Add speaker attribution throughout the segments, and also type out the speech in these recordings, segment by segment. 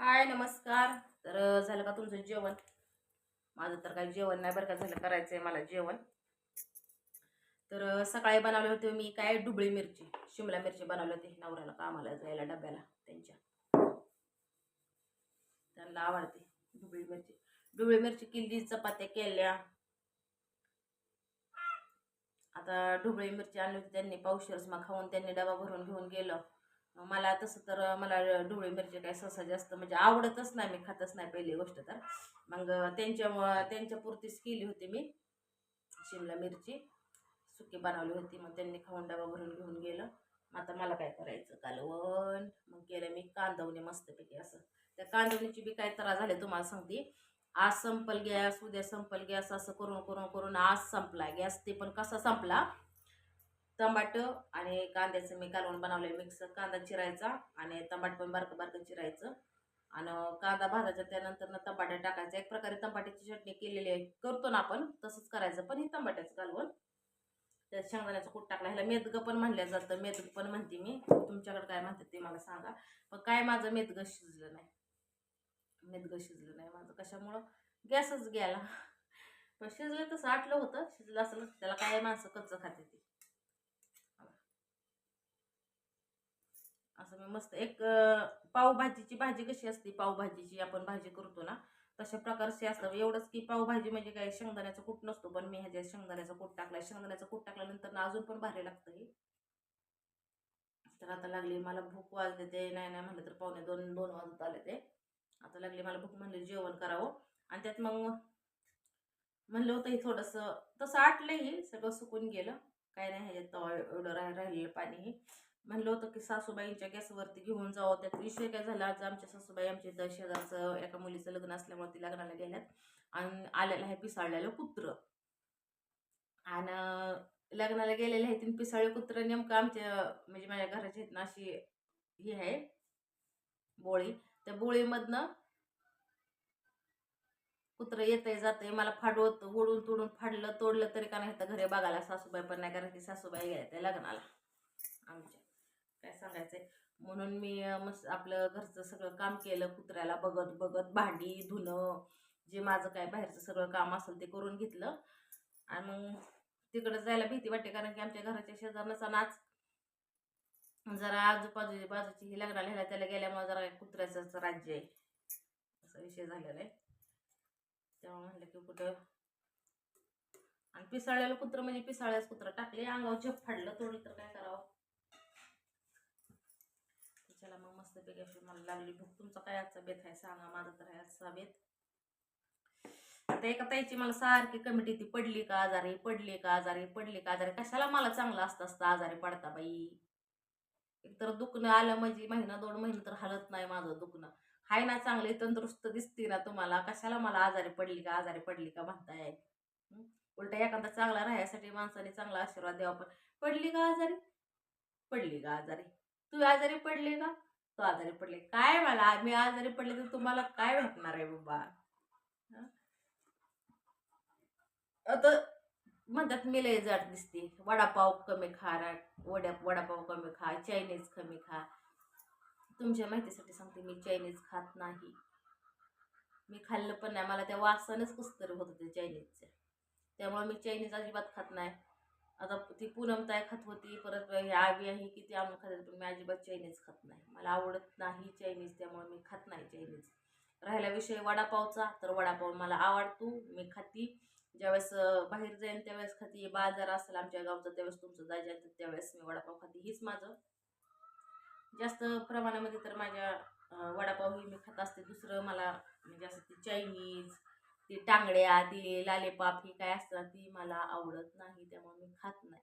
Speaker 1: हाय नमस्कार. तर झालं का तुमचं जेवण? माझं तर काही जेवण नाही बरं का झालं करायचं आहे मला जेवण. तर सकाळी बनवले होते मी काय? डुबळी मिरची शिमला मिरची बनवली होती नवऱ्याला कामाला जायला डब्याला त्यांच्या. त्यांना आवडते डुबळी मिरची. डुबळी मिरची केली चपात्या केल्या. आता ढुबळी मिरची आणली होती त्यांनी पावशेरच मग खाऊन त्यांनी डबा भरून घेऊन गेलं. मला तसं तर मला डोळे मिरची काय सहसा जास्त म्हणजे आवडतच नाही मी खातच नाही पहिली गोष्ट तर. मग त्यांच्यामुळं त्यांच्या पुरतीच केली होती मी शिमला मिरची. सुकी बनवली होती मग त्यांनी खाऊन डबा भरून घेऊन गेलं. मग आता मला काय करायचं? कालवण. मग केलं मी कांदवणे मस्तपैकी असं. त्या कांदवणीची बी काय त्रास झाले तुम्हाला सांगते. आज संपल गॅस उद्या संपल गॅस असं करून करून करून आज संपला. गॅस ते पण कसा संपला? टमाटं आणि कांद्याचं मी कालवण बनवलं मिक्स कांदा चिरायचा आणि टमाट पण बारकं बारकं चिरायचं. आणि कांदा भाजायचा त्यानंतर ना टमाटर टाकायचं. एक प्रकारे टमाट्याची चटणी केलेली आहे. करतो ना आपण तसंच करायचं. पण हे टमाट्याचं कालवण त्यात शेंगदाण्याचं कूट टाकला. ह्याला मेदगं पण म्हणलं जातं. मेदगं पण म्हणते मी. तुमच्याकडे काय म्हणतात ते मला सांगा. पण काय माझं मेदगं शिजलं नाही. मेदगं शिजलं नाही माझं. कशामुळं? गॅसच गेला. पण शिजलं तसं आटलं होतं. शिजलं असं त्याला काय माणसं कच्चं खाते ती. असं मी मस्त एक पावभाजीची भाजी कशी असते पावभाजीची आपण भाजी करतो ना तशा प्रकारची असतं एवढंच की पावभाजी म्हणजे काय शेंगदाण्याचा कूट नसतो पण मी ह्याच्यात शेंगदाण्याचा कूट टाकला शेंगदाण्याचा कूट टाकल्यानंतर ना अजून पण भारी लागतं हे. तर आता लागली मला भूक वाजते ते नाही नाही म्हणलं तर पावणे दोन दोन वाजत आले ते. आता लागली मला भूक म्हणली जेवण करावं. आणि त्यात मग म्हणलं होतं हे थोडंसं तसं आटलंही सगळं सुकून गेलं. काय नाही ह्याच्यात तवा एवढं राहिलेलं पाणी हे. म्हणलं होतं की सासूबाईंच्या गॅसवरती घेऊन जावं. त्यात विषय काय झाला आज आमच्या सासूबाई आमच्या इथं शेजारचं एका मुलीचं लग्न असल्यामुळे ती लग्नाला गेल्यात आणि आलेलं आहे पिसाळलेलं कुत्र. आणि लग्नाला गेलेलं आहे तीन पिसाळे कुत्र. नेमकं आमच्या म्हणजे माझ्या घराच्या इथनं अशी ही आहे बोळी. त्या बोळीमधनं कुत्रं येतंय जातंय मला फाडवत ओढून तोडून फाडलं तोडलं तरी का नाही तर घरी बघायला सासूबाई पण नाही कारण की सासूबाई गेल्या त्या लग्नाला आमच्या. सांगायचंय म्हणून मी मस्त आपलं घरचं सगळं काम केलं कुत्र्याला बघत बघत भांडी धुणं जे माझं काय बाहेरचं सगळं काम असेल ते करून घेतलं. आणि मग तिकडं जायला भीती वाटते कारण की आमच्या घराच्या शेजारनंच नाच जरा आजूबाजू बाजूची ही लग्नाला ह्याला त्याला गेल्यामुळे जरा कुत्र्याचंच राज्य आहे. असा विषय झालेला आहे. तेव्हा म्हणलं की कुठं आणि पिसाळ्याला कुत्रं म्हणजे पिसाळ्याच कुत्रं टाकले अंगावर झेप फाडलं तोडलं तर काय करावं. मस्तपैकी अशी मला लागली भूक. तुमचा काय आजचा बेत आहे? सांगा माझा तर आहे आजचा बेत. आता एका ताईची मला सारखी कमिटी ती पडली का? आजारी पडली का? आजारी पडली का? आजारी कशाला मला चांगलं असतं असतं आजारी पडता बाई? एकतर दुखणं आलं म्हणजे महिना दोन महिने तर हलत नाही माझं दुखणं. हाय ना चांगली तंदुरुस्त दिसते ना तुम्हाला. कशाला मला आजारी पडली का? आजारी पडली का म्हणताय? उलटा एखादा चांगला राहण्यासाठी माणसाने चांगला आशीर्वाद द्यावा पण पडली का आजारी? पडली का आजारी? तू आजारी पडली का? तो आजारी पडले. काय मला? मी आजारी पडले तर तुम्हाला काय भेटणार आहे बाबा? आता म्हणतात मी लय जाड दिसते. वडापाव कमी खा रा वड्या वडापाव कमी खा चायनीज कमी खा. तुमच्या माहितीसाठी सांगते मी चायनीज खात नाही. मी खाल्लं पण नाही. मला त्या वासानंच कुस्तर होत होते चायनीजचं. त्यामुळे मी चायनीज अजिबात खात नाही. आता ती पूनमताय खात होती परत हे आवी आहे की ती आम्ही खात पण मी अजिबात चायनीज खात नाही. मला आवडत नाही चायनीज त्यामुळे मी खात नाही चायनीज राहिला विषय वडापावचा तर वडापाव मला आवडतो मी खाती. ज्यावेळेस बाहेर जाईन त्यावेळेस खाती. बाजार असेल आमच्या गावचा त्यावेळेस तुमचं जायचं तर त्यावेळेस मी वडापाव खाती. हीच माझं. जास्त प्रमाणामध्ये तर माझ्या वडापाव ही मी खात असते. दुसरं मला म्हणजे असं ती चायनीज ती टांगड्या ती लालेपाप ही काय असतात ती मला आवडत नाही त्यामुळे मी खात नाही.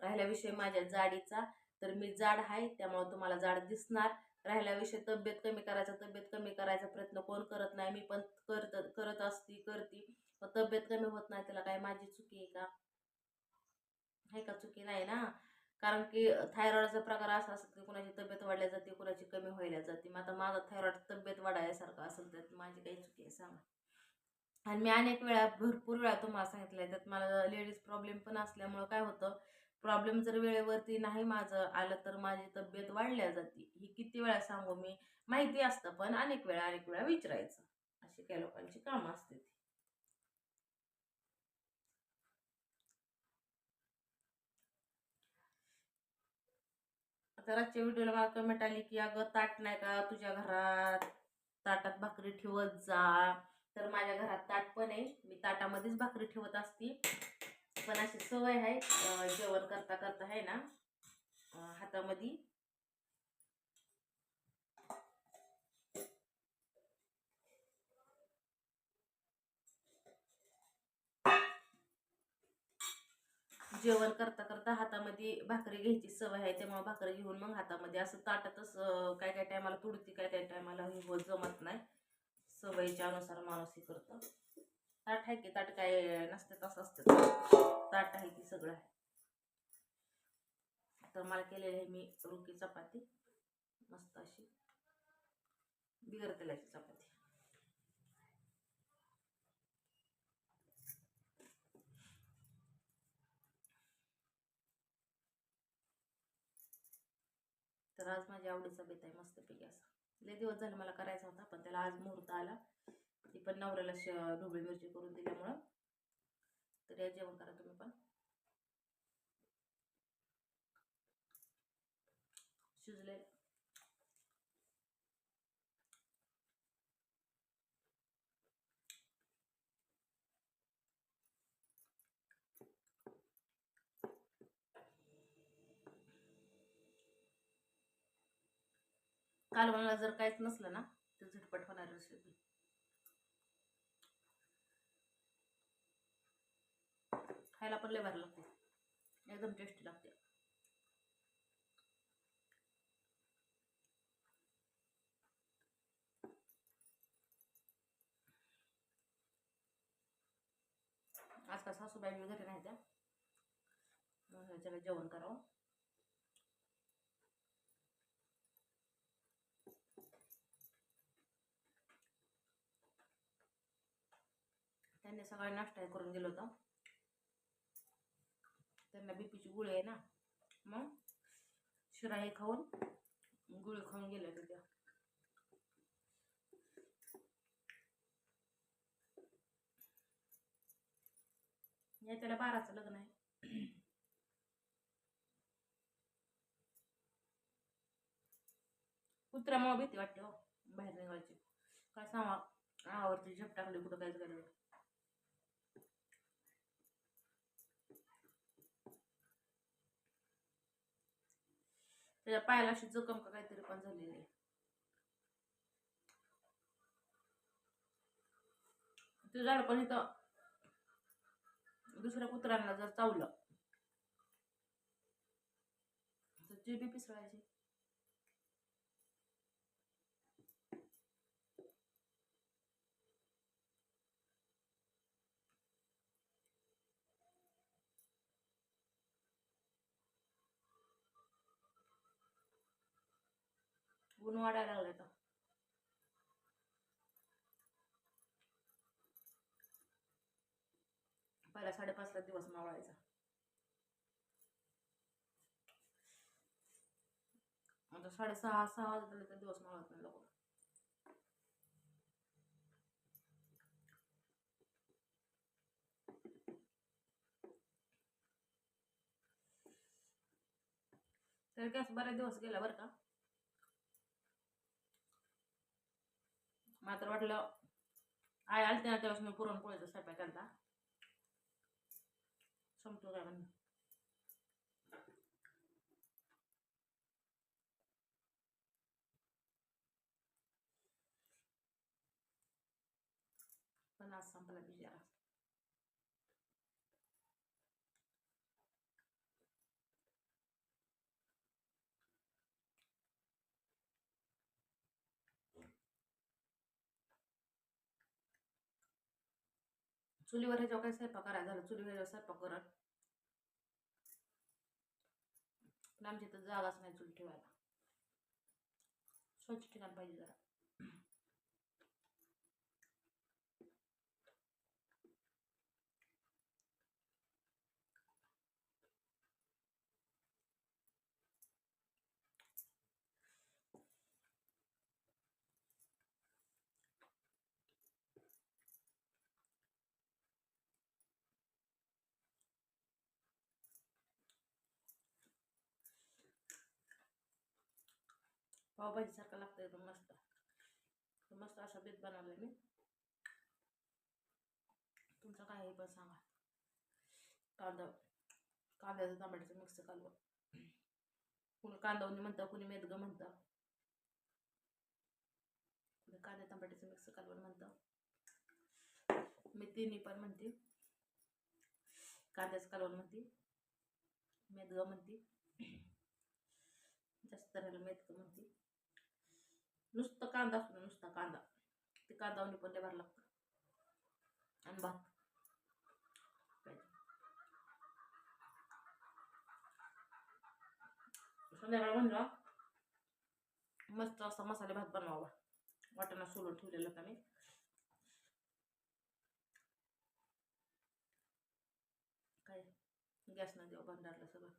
Speaker 1: राहिला विषय माझ्या जाडीचा तर मी जाड आहे त्यामुळे तुम्हाला जाड दिसणार. राहिला विषय तब्येत कमी करायचा तब्येत कमी करायचा प्रयत्न कोण करत नाही. मी पण करत करत असती करते पण तब्येत कमी होत नाही त्याला काय माझी चुकी आहे का? आहे का चुकी नाही ना? कारण की थायरॉइडचा प्रकार असा असतो की कुणाची तब्येत वाढल्या जाते कुणाची कमी व्हायला जाते. मग आता माझा थायरॉइड तब्येत वाढायसारखं असेल तर माझी काही चुकी आहे सांगा. आणि मी अनेक वेळा भरपूर वेळा तुम्हाला सांगितलं आहे त्यात मला लेडीज प्रॉब्लेम पण असल्यामुळं काय होतं प्रॉब्लेम जर वेळेवरती नाही माझं आलं तर माझी तब्येत वाढल्या जाते. ही किती वेळा सांगू मी? माहिती असतं पण अनेक वेळा अनेक वेळा विचारायचं. अशी काही लोकांची कामं असते ती. आता रातच्या व्हिडिओला मला कमेंट आली की अगं ताट नाही का तुझ्या घरात? ताटात भाकरी ठेवत जा. तर माझ्या घरात ताट पण आहे. मी ताटामध्येच भाकरी ठेवत असते. पण अशी सवय आहे जेवण करता करता आहे ना हातामध्ये. जेवण करता करता हातामध्ये भाकरी घ्यायची सवय आहे त्यामुळे भाकरी घेऊन मग हातामध्ये असं ताटातच काय काय टायमाला तुडती काय काय टायमाला हे जमत नाही. सवयीच्या अनुसार माणूस हे करतो. ताट आहे की ताट काय नसते तसं असतं. ताट आहे की सगळं आहे. तर मला केलेली आहे मी रुकी चपाती. मस्त अशी. बिगर तेलाची चपाती. तर आज माझ्या आवडीचा बेत आहे मस्तपैकी असा. लय दिवस झाले मला करायचा होता पण त्याला आज मुहूर्त आला. ती पण नवऱ्याला श ढोबळी मिरची करून दिल्यामुळं. तर या जेवण करा तुम्ही पण. शिजले कालवणला जर काहीच नसलं ना तर झटपट होणार रेसिपी खायला पण लय भारी लागते. एकदम टेस्टी लागते. आजकाल सासूबाई घरी नाही त्या मग जेवण करावं. त्यांनी सकाळी नाश्ता हे करून दिलं होतं. त्यांना बीपीची गुळी आहे ना. मग शिरा हे खाऊन गुळी खाऊन गेल्या तिथे. या त्याला बाराचं लग्न आहे. कुत्र्यामुळे भीती वाटते हो बाहेर निघायची. काय सांगा आवडती झप टाकली कुठं काय करायला. त्याच्या पायाला अशी जखम का काहीतरी पण झालेली आहे. ते झाड पण इथं दुसऱ्या कुत्र्यांना जर चावलं तर ते बी पिसळायची. गुण वाढायला लागलं तर पहिला साडेपाच सात दिवस मावळायचा. आता साडेसहा सहा वाजले तर दिवस मावळत नाही लोक. तर गॅस बरेच दिवस गेला बरं का? मला तर वाटलं आय आलते ना त्यावेळेस मी पुरणपोळीचा स्वयंपाक केला संपतो काय म्हणजे पण आज संपला बिचारा चुलीवर जेव्हा काही स्वयंपाक करायला झालं चुलीवर स्वयंपाक करत पण आमच्या इथं जागाच नाही चूल ठेवायला. स्वच्छ ठिकाण पाहिजे जरा. पावभाजीसारखा लागतं एकदम मस्त. तर मस्त असा बेत बनवला मी. तुमचं काय पण सांगा. कांदा कांद्याचं टमाट्याचं मिक्स कालवं. कुणी कांदावणी म्हणतं कुणी मेदगं म्हणतं. कुणी कांदा टमाट्याचं मिक्स कालवण म्हणतं. मी तिन्ही पण म्हणते. कांद्याचं कालवण म्हणते. मेदगं म्हणते. जास्त तऱ्हेला मेदगं म्हणते. नुसतं कांदा असतो नुसता कांदा. ते कांदावणी पण लय भरला लागतं. आणि भात. संध्याकाळ म्हणलं मस्त असा मसाले भात बनवावा. वाटाणा सोलून ठेवलेलं का मी काय? गॅस न देऊ भंडारला सगळं.